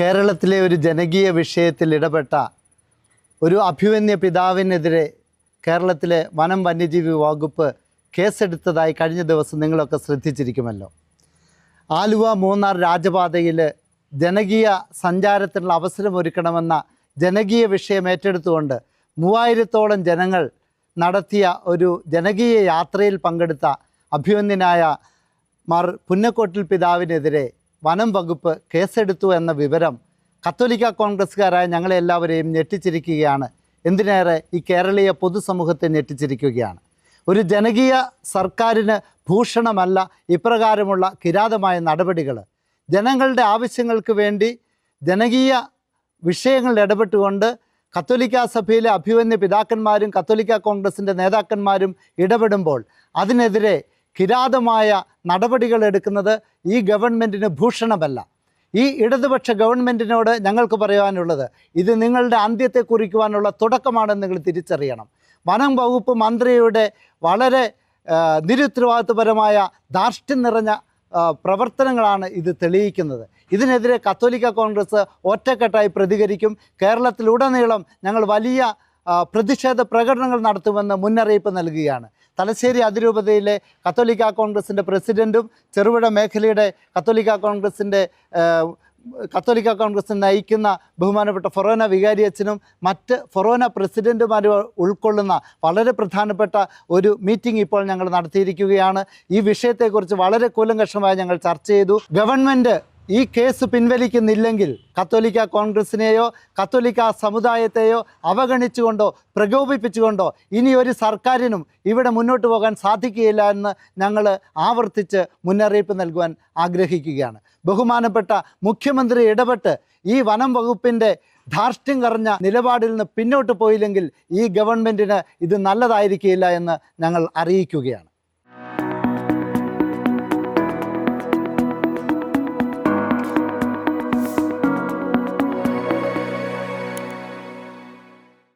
കേരളത്തിലെ ഒരു ജനകീയ വിഷയത്തിൽ ഇടപെട്ട ഒരു അഭിമന്യ പിതാവിനെതിരെ കേരളത്തിലെ വനം വന്യജീവി വകുപ്പ് കേസെടുത്തതായി കഴിഞ്ഞ ദിവസം നിങ്ങളൊക്കെ ശ്രദ്ധിച്ചിരിക്കുമല്ലോ. ആലുവ മൂന്നാർ രാജപാതയിൽ ജനകീയ സഞ്ചാരത്തിനുള്ള അവസരം ഒരുക്കണമെന്ന ജനകീയ വിഷയം ഏറ്റെടുത്തുകൊണ്ട് മൂവായിരത്തോളം ജനങ്ങൾ നടത്തിയ ഒരു ജനകീയ യാത്രയിൽ പങ്കെടുത്ത അഭിമന്യനായ മാർ പുന്നക്കോട്ടിൽ പിതാവിനെതിരെ വനം വകുപ്പ് കേസെടുത്തു എന്ന വിവരം കത്തോലിക്ക കോൺഗ്രസ്സുകാരായ ഞങ്ങളെല്ലാവരെയും ഞെട്ടിച്ചിരിക്കുകയാണ്. എന്തിനേറെ ഈ കേരളീയ പൊതുസമൂഹത്തെ ഞെട്ടിച്ചിരിക്കുകയാണ്. ഒരു ജനകീയ സർക്കാരിന് ഭൂഷണമല്ല ഇപ്രകാരമുള്ള കിരാതമായ നടപടികൾ. ജനങ്ങളുടെ ആവശ്യങ്ങൾക്ക് വേണ്ടി ജനകീയ വിഷയങ്ങളിൽ ഇടപെട്ടുകൊണ്ട് കത്തോലിക്ക സഭയിലെ അഭിമന്യ പിതാക്കന്മാരും കത്തോലിക്ക കോൺഗ്രസിന്റെ നേതാക്കന്മാരും ഇടപെടുമ്പോൾ അതിനെതിരെ കിരാതമായ നടപടികൾ എടുക്കുന്നത് ഈ ഗവൺമെന്റിന് ഭൂഷണമല്ല. ഈ ഇടതുപക്ഷ ഗവൺമെന്റിനോട് ഞങ്ങൾക്ക് പറയാനുള്ളത് ഇത് നിങ്ങളുടെ അന്ത്യത്തെ കുറിക്കുവാനുള്ള തുടക്കമാണെന്ന് നിങ്ങൾ തിരിച്ചറിയണം. വനം വകുപ്പ് മന്ത്രിയുടെ വളരെ നിരുത്തരവാദിത്വപരമായ ധാർഷ്ട്യം നിറഞ്ഞ പ്രവർത്തനങ്ങളാണ് ഇത് തെളിയിക്കുന്നത്. ഇതിനെതിരെ കത്തോലിക്ക കോൺഗ്രസ് ഒറ്റക്കെട്ടായി പ്രതികരിക്കും. കേരളത്തിലുടനീളം ഞങ്ങൾ വലിയ പ്രതിഷേധ പ്രകടനങ്ങൾ നടത്തുമെന്ന് മുന്നറിയിപ്പ് നൽകുകയാണ്. തലശ്ശേരി അതിരൂപതയിലെ കത്തോലിക്ക കോൺഗ്രസിന്റെ പ്രസിഡന്റും ചെറുപുഴ മേഖലയുടെ കത്തോലിക്ക കോൺഗ്രസിന്റെ കത്തോലിക്ക കോൺഗ്രസ് നയിക്കുന്ന ബഹുമാനപ്പെട്ട ഫൊറോന വികാരി അച്ഛനും മറ്റ് ഫൊറോന പ്രസിഡന്റുമാരും ഉൾക്കൊള്ളുന്ന വളരെ പ്രധാനപ്പെട്ട ഒരു മീറ്റിംഗ് ഇപ്പോൾ ഞങ്ങൾ നടത്തിയിരിക്കുകയാണ്. ഈ വിഷയത്തെക്കുറിച്ച് വളരെ കൂലങ്കഷമായി ഞങ്ങൾ ചർച്ച ചെയ്തു. ഗവൺമെന്റ് ഈ കേസ് പിൻവലിക്കുന്നില്ലെങ്കിൽ കത്തോലിക്ക കോൺഗ്രസിനെയോ കത്തോലിക്ക സമുദായത്തെയോ അവഗണിച്ചുകൊണ്ടോ പ്രകോപിപ്പിച്ചുകൊണ്ടോ ഇനി ഒരു സർക്കാരിനും ഇവിടെ മുന്നോട്ട് പോകാൻ സാധിക്കുകയില്ല എന്ന് ഞങ്ങൾ ആവർത്തിച്ച് മുന്നറിയിപ്പ് നൽകുവാൻ ആഗ്രഹിക്കുകയാണ്. ബഹുമാനപ്പെട്ട മുഖ്യമന്ത്രി ഇടപെട്ട് ഈ വനം വകുപ്പിന്റെ ധാർഷ്ട്യം കറഞ്ഞ നിലപാടിൽ നിന്ന് പിന്നോട്ട് പോയില്ലെങ്കിൽ ഈ ഗവൺമെന്റിന് ഇത് നല്ലതായിരിക്കില്ല എന്ന് ഞങ്ങൾ അറിയിക്കുകയാണ്.